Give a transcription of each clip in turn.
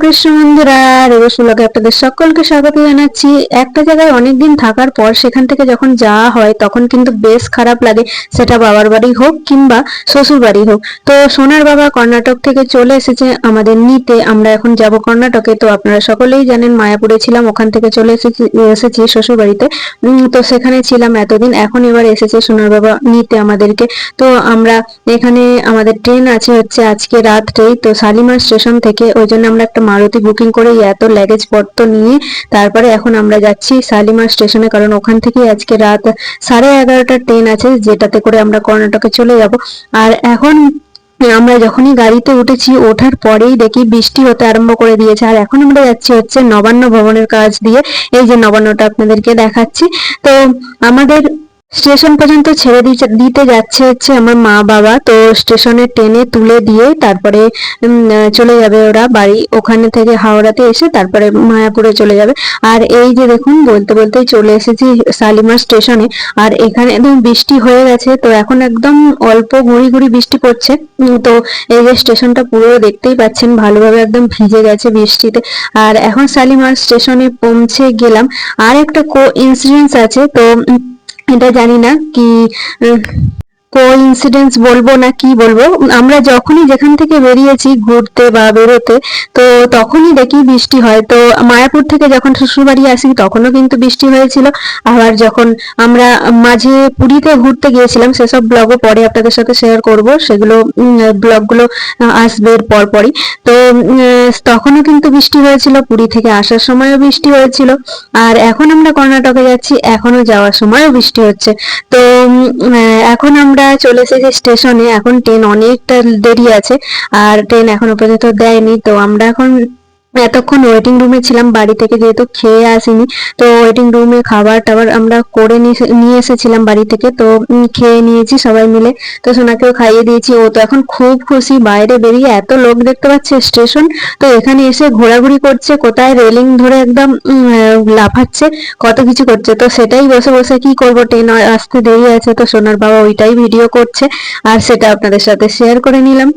কৃষ্ণ বন্ধুরা রেবসুলকে আপনাদের সকলকে স্বাগত জানাচ্ছি। একটা জায়গায় অনেকদিন থাকার পর সেখান থেকে যখন যাওয়া হয়, তখন কিন্তু বেশ খারাপ লাগে। সেটা বাবার বাড়ি হোক কিংবা শ্বশুর বাড়ি হোক। তো সোনার বাবা কর্ণাটক থেকে চলে এসেছে আমাদের নিতে। আমরা এখন যাব কর্ণাটকে। তো আপনারা সকলেই জানেন, মায়াপুরে ছিলাম, ওখান থেকে চলে এসেছি এসেছি শ্বশুর বাড়িতে। তো সেখানে ছিলাম এতদিন, এখন এবার এসেছে সোনার বাবা নিতে আমাদেরকে। তো আমরা এখানে, আমাদের ট্রেন আছে হচ্ছে আজকে রাত্রেই। তো শালিমার স্টেশন থেকে, ওই জন্য আমরা একটা মারুতি বুকিং করে এত লাগেজ পত্র নিয়ে তারপরে এখন আমরা যাচ্ছি শালিমার স্টেশনে, কারণ ওখান থেকে আজকে রাত সাড়ে এগারোটার ট্রেন আছে, যেটাতে করে আমরা কর্ণাটকে চলে যাব। আর এখন আমরা যখনই গাড়িতে উঠেছি, ওঠার পরেই দেখি বৃষ্টি হতে আরম্ভ করে দিয়েছে। আর এখন আমরা যাচ্ছি হচ্ছে নবান্ন ভবনের কাজ দিয়ে। এই যে নবান্নটা আপনাদেরকে দেখাচ্ছি। তো আমাদের স্টেশন পর্যন্ত ছেড়ে দিতে যাচ্ছে হচ্ছে আমার মা বাবা। তো স্টেশনে ট্রেনে তুলে দিয়ে তারপরে চলে যাবে ওরা বাড়ি। ওখানে থেকে হাওড়াতে এসে তারপরে মায়াপুরে চলে যাবে। আর এই যে দেখুন, বলতে বলতেই চলে এসেছি শালিমার স্টেশনে। আর এখানে একদম বৃষ্টি হয়ে গেছে, তো এখন একদম অল্প গুঁড়ি গুঁড়ি বৃষ্টি পড়ছে। তো এই যে স্টেশনটা পুরো দেখতেই পাচ্ছেন, ভালোভাবে একদম ভিজে গেছে বৃষ্টিতে। আর এখন শালিমার স্টেশনে পৌঁছে গেলাম। আর একটা কো ইনসিডেন্স আছে, তো এটা জানি না কি কোইন্সিডেন্স বলব না কি বলব? আমরা যখনই যেখান থেকে বেরিয়েছি ঘুরতে বা বেরোতে, তো তখনই দেখি বৃষ্টি হয়। তো মায়াপুর থেকে যখন শ্বশুরবাড়ি আসি, তখনও কিন্তু বৃষ্টি হয়েছিল। আবার যখন আমরা মাঝে পুরীতে ঘুরতে গিয়েছিলাম, সেসব ব্লগও পরে আপনাদের সাথে শেয়ার করব। সেগুলো ব্লগগুলো আসবে এর পরপরই তো তখনও কিন্তু বৃষ্টি হয়েছিল। পুরী থেকে আসার সময়ও বৃষ্টি হয়েছিল। আর এখন আমরা কর্ণাটকে যাচ্ছি এখনও যাওয়ার সময়ও বৃষ্টি হচ্ছে। তো এখন আমরা চলে এসেছি স্টেশনে এখন ট্রেন অনেকটা দেরি আছে, আর ট্রেন এখনও পর্যন্ত দেয়নি। তো আমরা এখন এতক্ষণ ওয়েটিং রুমে ছিলাম, বাড়ি থেকে যেহেতু খেয়ে আসিনি, তো ওয়েটিং রুমে খাবার টাবার আমরা করে নিয়ে- এসেছিলাম বাড়ি থেকে, তো খেয়ে নিয়েছি সবাই মিলে। তো সোনাকেও খাইয়ে দিয়েছি, ও তো এখন খুব খুশি, বাইরে বেরিয়ে এত লোক দেখতে পাচ্ছে স্টেশন, তো এখানে এসে ঘোরাঘুরি করছে, কোথায় রেলিং ধরে একদম লাফাচ্ছে, কত কিছু করছে, তো সেটাই বসে বসে কি করব ট্রেন আসতে দেরি আছে, তো সোনার বাবা ওইটাই ভিডিও করছে, আর সেটা আপনাদের সাথে শেয়ার করে নিলাম।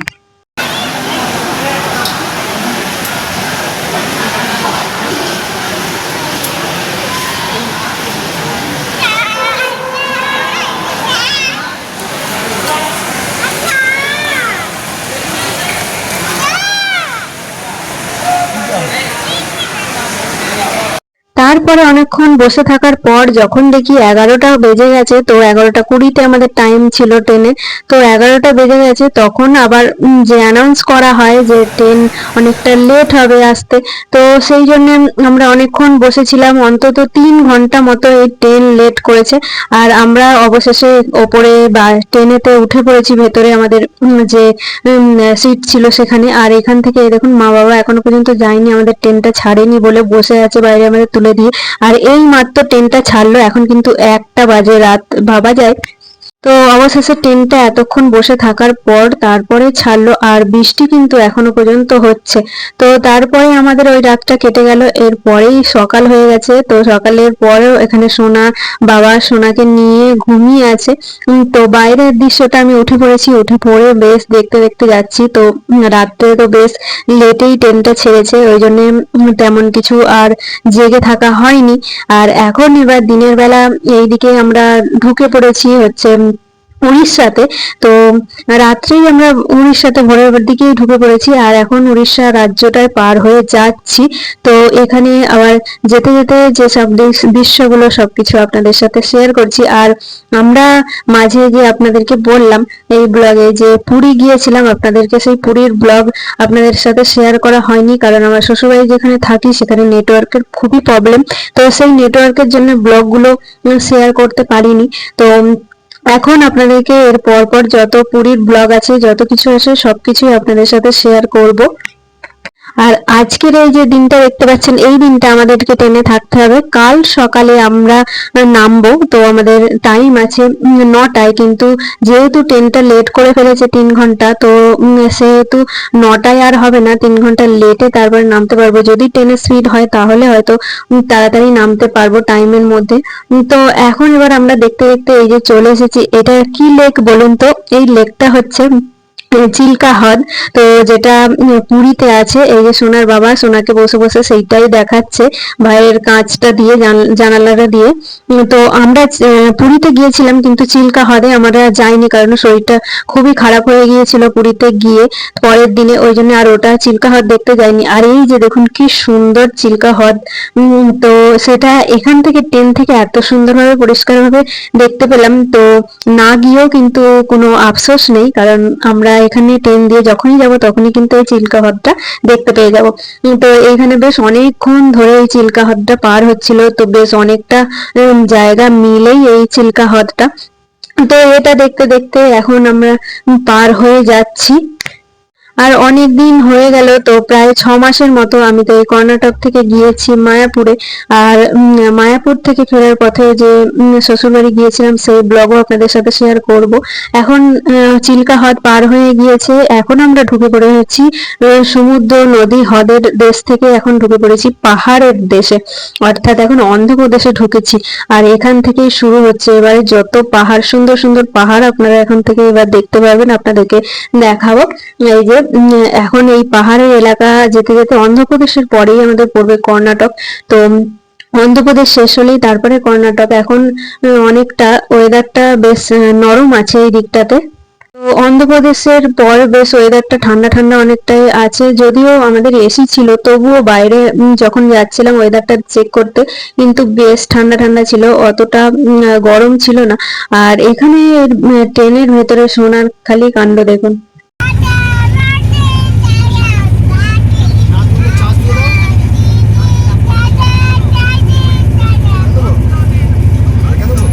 তারপরে অনেকক্ষণ বসে থাকার পর যখন দেখি এগারোটা বেজে গেছে, তো এগারোটা কুড়িতে আমাদের টাইম ছিল ট্রেনে তো এগারোটা বেজে গেছে, তখন আবার যে অ্যানাউন্স করা হয় যে ট্রেন অনেকটা লেট হবে আসতে, তো সেই জন্য আমরা অনেকক্ষণ বসেছিলাম। অন্তত তিন ঘণ্টা মতো এই ট্রেন লেট করেছে। আর আমরা অবশেষে ওপরে বা ট্রেনেতে উঠে পড়েছি, ভেতরে আমাদের যে সিট ছিল সেখানে। আর এখান থেকে, দেখুন মা বাবা এখনও পর্যন্ত যায়নি, আমাদের ট্রেনটা ছাড়েনি বলে বসে আছে, বাইরে আমাদের তুলে দিয়ে আর এই মাত্র ট্রেনটা ছাড়লো এখন কিন্তু একটা বাজে রাত ভাবা যায় তো অবশেষে ট্রেনটা এতক্ষণ বসে থাকার পর তারপরে ছাড়লো আর বৃষ্টি কিন্তু এখনও পর্যন্ত হচ্ছে। তো তারপরে আমাদের ওই রাতটা কেটে গেল, এরপরেই সকাল হয়ে গেছে। তো সকালের পরেও এখানে সোনা, বাবা সোনাকে নিয়ে ঘুমিয়ে আছে। তো বাইরের দৃশ্যটা আমি উঠে পড়েছি, উঠে পড়ে বেশ দেখতে দেখতে যাচ্ছি। তো রাত্রে তো বেশ লেটেই ট্রেনটা ছেড়েছে, ওই জন্য তেমন কিছু আর জেগে থাকা হয়নি। আর এখন এবার দিনের বেলা এইদিকে আমরা ঢুকে পড়েছি, হচ্ছে উড়িষ্যাতে। তো রাত্রেই আমরা উড়িষ্যাতে ভোরের দিকেই ঢুকে পড়েছি আর এখন উড়িষ্যা রাজ্যটায় পার হয়ে যাচ্ছি। তো এখানে আবার যেতে যেতে যে সব দৃশ- দৃশ্যগুলো সবকিছু আপনাদের সাথে শেয়ার করছি। আর আমরা মাঝে যে আপনাদেরকে বললাম এই ব্লগে যে পুরী গিয়েছিলাম, আপনাদেরকে সেই পুরীর ব্লগ আপনাদের সাথে শেয়ার করা হয়নি। কারণ আমার শ্বশুরবাড়ি যেখানে থাকি, সেখানে নেটওয়ার্কের খুবই প্রবলেম তো সেই নেটওয়ার্কের জন্য ব্লগগুলো শেয়ার করতে পারিনি। তো এখন আপনাদেরকে এর পরপর যত পুরীর ব্লগ আছে, যত কিছু আছে, সবকিছুই আপনাদের সাথে শেয়ার করব। আর আজকের এই যে দিনটা দেখতে পাচ্ছেন, এই দিনটা আমাদেরকে ট্রেনে থাকতে হবে। কাল সকালে আমরা নামবো, তো আমাদের টাইম আছে নটায়, কিন্তু যেহেতু ট্রেনটা লেট করে ফেলেছে তিন ঘণ্টা, তো সেহেতু নটায় আর হবে না, তিন ঘণ্টা লেটে তারপরে নামতে পারব। যদি ট্রেনের স্পিড হয়, তাহলে হয়তো তাড়াতাড়ি নামতে পারব টাইমের মধ্যে। তো এখন এবার আমরা দেখতে দেখতে এই যে চলে এসেছি, এটা কি লেক বলুন তো? এই লেকটা হচ্ছে চিল্কা হ্রদ, তো যেটা পুরীতে আছে, এই যে সোনার বাবা, সোনাকে বসে বসে সেইটাই দেখাচ্ছে ভাইয়ের কাঁচটা দিয়ে, জান- জানালাটা দিয়ে। তো আমরা পুরীতে গিয়েছিলাম, কিন্তু চিল্কা হ্রদে আমরা যাইনি, কারণ শরীরটা খুবই খারাপ হয়ে গিয়েছিল পুরীতে গিয়ে। পরের দিনে ওই জন্য আর ওটা চিল্কা হ্রদ দেখতে যাইনি। আর এই যে দেখুন, কি সুন্দর চিল্কা হ্রদ। তো সেটা এখান থেকে ট্রেন থেকে এত সুন্দরভাবে, পরিষ্কারভাবে দেখতে পেলাম। তো না গিয়েও কিন্তু কোনো আফসোস নেই, কারণ আমরা এখানে ট্রেন দিয়ে যখনই যাব তখনই কিন্তু এই চিল্কা হ্রদটা দেখতে পেয়ে যাব। তো এখানে বেশ অনেকক্ষণ ধরে এই চিল্কা হ্রদটা পার হচ্ছিল, তো বেশ অনেকটা জায়গা মিলেই এই চিল্কা হ্রদটা। তো এটা দেখতে দেখতে এখন আমরা পার হয়ে যাচ্ছি। আর অনেক দিন হয়ে গেল তো, প্রায় ছ মাসের মতো আমি তো এই কর্ণাটক থেকে গিয়েছি মায়াপুরে। আর মায়াপুর থেকে ফেরার পথে যে শ্বশুরবাড়ি গিয়েছিলাম, সেই ব্লগও আপনাদের সাথে শেয়ার করব। এখন চিল্কা হ্রদ পার হয়ে গিয়েছে, এখন আমরা ঢুকে পড়েছি সমুদ্র, নদী, হ্রদের দেশ থেকে এখন ঢুকে পড়েছি পাহাড়ের দেশে। অর্থাৎ এখন অন্ধ্রপ্রদেশে ঢুকেছি। আর এখান থেকেই শুরু হচ্ছে এবারে যত পাহাড়, সুন্দর সুন্দর পাহাড় আপনারা এখন থেকে এবার দেখতে পারবেন, আপনাদেরকে দেখাবো। এই যে এখন এই পাহাড়ের এলাকা যেতে যেতে অন্ধ্রপ্রদেশের পরেই আমাদের পড়বে কর্ণাটক। তো অন্ধ্রপ্রদেশ শেষ হলেই তারপরে কর্ণাটক। এখন অনেকটা ওয়েদারটা বেশ নরম আছে এই দিকটাতে। অন্ধ্রপ্রদেশের পর বেশ ওয়েদারটা ঠান্ডা ঠান্ডা অনেকটাই আছে। যদিও আমাদের এসি ছিল, তবুও বাইরে যখন যাচ্ছিলাম ওয়েদারটা চেক করতে, কিন্তু বেশ ঠান্ডা ঠান্ডা ছিল, অতটা গরম ছিল না। আর এখানে ট্রেনের ভেতরে সোনার খালি কাণ্ড দেখুন নাচগুলো চাষ দিয়ে দাও আর কেন দেবো?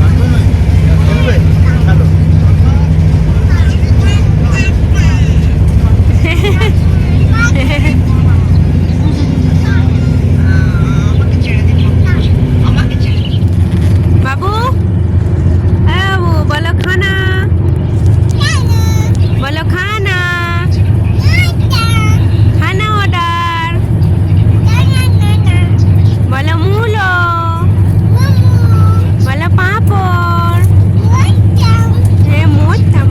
রাখবে না? খেলবে? খেলো। বাবু হ্যাঁ বাবু বলো খানা বলো খানা খানা অর্ডার বলো মূলো বলো পাঁপড় হ্যাঁ মোটাম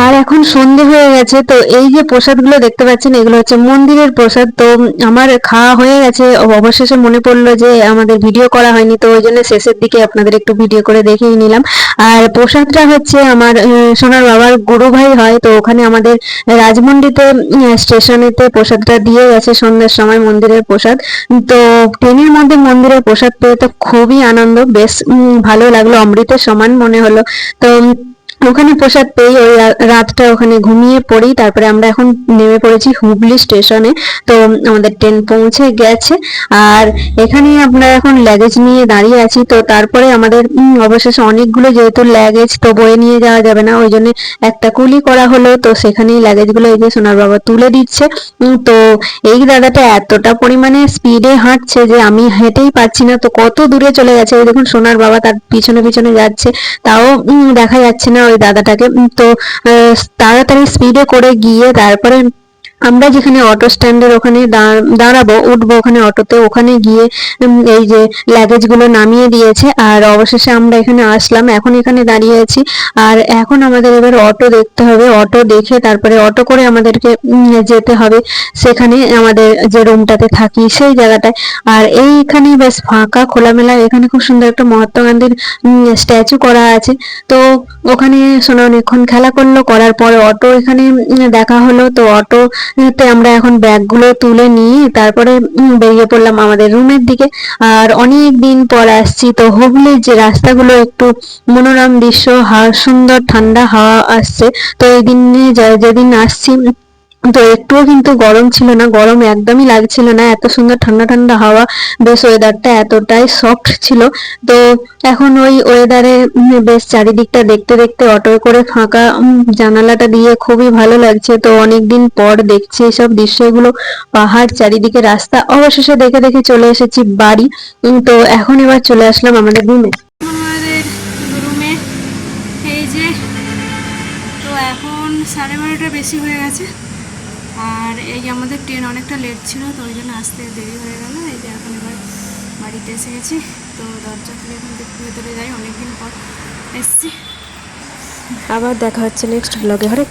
আর এখন সন্ধে হয়ে গেছে, তো এই যে প্রসাদগুলো দেখতে পাচ্ছেন, এগুলো হচ্ছে মন্দিরের প্রসাদ। তো আমার খাওয়া হয়ে গেছে অবশেষে মনে পড়ল যে আমাদের ভিডিও করা হয়নি, তো ওই জন্য শেষের দিকে আপনাদের একটু ভিডিও করে দেখিয়ে নিলাম। আর প্রসাদটা হচ্ছে আমার সোনার বাবার গুরু ভাই হয়, তো ওখানে আমাদের রাজমন্ডিতে স্টেশনেতে প্রসাদটা দিয়ে গেছে সন্ধ্যের সময় মন্দিরের প্রসাদ। তো ট্রেনের মধ্যে মন্দিরের প্রসাদ পেয়ে তো খুবই আনন্দ, বেশ ভালো লাগল, অমৃতের সমান মনে হলো। তো ওখানে প্রসাদ পেয়ে ওই রাতটা ওখানে ঘুমিয়ে পড়ি। তারপরে আমরা এখন নেমে পড়েছি হুগলি স্টেশনে। তো আমাদের ট্রেন পৌঁছে গেছে। আর এখানে আমরা এখন লাগেজ নিয়ে দাঁড়িয়ে আছি। তো তারপরে আমাদের অবশেষে অনেকগুলো যেহেতু লাগেজ তো বয়ে নিয়ে যাওয়া যাবে না। ওই জন্য একটা কুলি করা হলো। তো সেখানেই লাগেজগুলো এই যে সোনার বাবা তুলে দিচ্ছে। তো এই দাদাটা এতটা পরিমাণে স্পিডে হাঁটছে যে আমি হেঁটেই পাচ্ছি না। তো কত দূরে চলে গেছে? দেখুন, সোনার বাবা তার পিছনে পিছনে যাচ্ছে। তাও দেখা যাচ্ছে না। ওই দাদাটাকে তো তাড়াতাড়ি স্পিডে করে গিয়ে তারপরে আমরা যেখানে অটো স্ট্যান্ডের ওখানে দাঁড়াবো, উঠবো ওখানে অটোতে, ওখানে গিয়ে এই যে লাগেজগুলো নামিয়ে দিয়েছে আর অবশেষে আমরা এখানে আসলাম। এখন এখানে দাঁড়িয়ে আছি। আর এখন আমাদের এবার অটো দেখতে হবে। অটো দেখে তারপরে অটো করে আমাদেরকে যেতে হবে সেখানে আমাদের যে রুমটাতে থাকি সেই জায়গাটায়। আর এইখানে বেশ ফাঁকা, খোলামেলা। এখানে খুব সুন্দর একটা মহাত্মা গান্ধীর স্ট্যাচু করা আছে। তো ওখানে সোনা অনেকক্ষণ খেলা করল। করার পরে অটো এখানে দেখা হলো। তো অটো তে আমরা এখন ব্যাগগুলো তুলে নিয়ে তারপরে বেরিয়ে পড়লাম আমাদের রুমের দিকে। আর অনেক দিন পর আসছি, তো হুগলির যে রাস্তাগুলো একটু মনোরম দৃশ্য, হাওয়া, সুন্দর ঠান্ডা হাওয়া আসছে। তো এই দিনে যেদিন আসছি তো একটুও কিন্তু গরম ছিল না, গরম একদমই লাগছিল না। এত সুন্দর ঠান্ডা ঠান্ডা হাওয়া, বেশ ওয়েদারটা এতটাই সফট ছিল। তো এখন ওই ওয়েদারে বেশ চারিদিকটা দেখতে দেখতে অটো করে ফাঁকা জানালাটা দিয়ে খুবই ভালো লাগছে। তো অনেকদিন পর দেখছি এসব দৃশ্যগুলো, পাহাড় চারিদিকে রাস্তা, অবশেষে দেখে দেখে চলে এসেছি বাড়ি। তো এখন এবার চলে আসলাম আমাদের রুমে এখন সাড়ে বারোটা বেশি হয়ে গেছে। আর এই আমাদের ট্রেন অনেকটা লেট ছিল, তো ওই জন্য আসতে দেরি হয়ে গেল। এই যে এখন এবার বাড়িতে এসে গেছি, তো দরজা খুলে এখন ভেতরে যাই, অনেকদিন পর এসছি। আবার দেখা হচ্ছে নেক্সট ব্লগে হরে